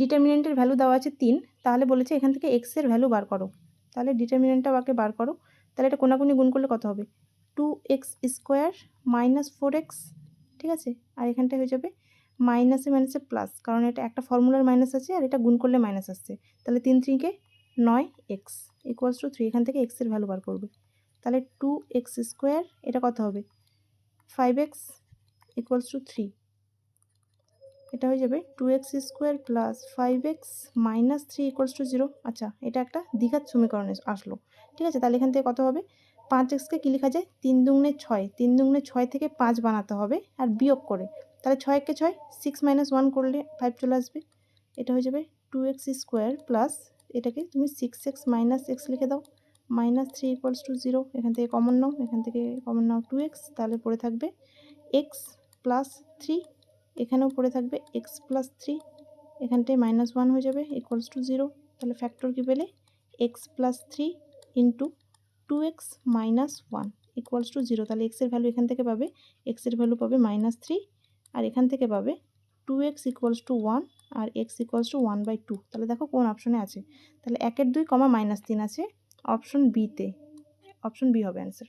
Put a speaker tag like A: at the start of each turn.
A: ডিটারমিনেন্টের value দেওয়া আছে তিন, তাহলে বলেছে এখান থেকে এক্সের ভ্যালু বার করো। তাহলে ডিটারমিনেন্টটা আগে বার করো। তাহলে এটা কোনাকুনি গুণ করলে কত হবে? Two x square minus four x ঠিক আছে? আর এখানটায় হয়ে যাবে মাইনাসে মাইনাসে প্লাস কারণ এটা একটা ফর্মুলার মাইনাস আছে আর এটা গুণ করলে মাইনাস আসছে। তাহলে তিন ত্রিকে নয় এক্স ইকুয়ালস টু থ্রি এখান থেকে এক্সের ভ্যালু বার করবে। তাহলে টু এক্স স্কোয়ার এটা কত হবে? Five x equals to three এটা হয়ে যাবে two x square plus five x minus three equals to zero আচ্ছা এটা একটা দীঘার সমীকরণে আসলো। ঠিক আছে, তাহলে এখান থেকে কত হবে? পাঁচ এক্সকে কী লেখা যায়? তিন দুগুণে ছয়। তিন দুগুণে ছয় থেকে পাঁচ বানাতে হবে আর বিয়োগ করে। তাহলে ছয় একে ছয়? সিক্স মাইনাস ওয়ান করলে ফাইভ চলে আসবে। এটা হয়ে যাবে টু এক্স স্কোয়ার প্লাস এটাকে তুমি সিক্স এক্স মাইনাস এক্স লিখে দাও। Minus three equals to zero এখান থেকে কমন নাও। এখান থেকে কমন নাও টু এক্স তাহলে পড়ে থাকবে এক্স প্লাস থ্রি এখানেও পড়ে থাকবে এক্স প্লাস থ্রি এখানটায় মাইনাস ওয়ান হয়ে যাবে ইকুয়ালস টু জিরো তাহলে ফ্যাক্টর কী পেলে? X plus three into two x minus one equals to zero তাহলে এক্সের ভ্যালু এখান থেকে পাবে এক্সের ভ্যালু পাবে মাইনাস থ্রি আর এখান থেকে পাবে two x equals to one R x equals to one by two তাহলে দেখো কোন অপশনে আছে, তাহলে একের দুই কমা মাইনাস তিন আছে অপশন বিতে অপশন বি হবে অ্যান্সার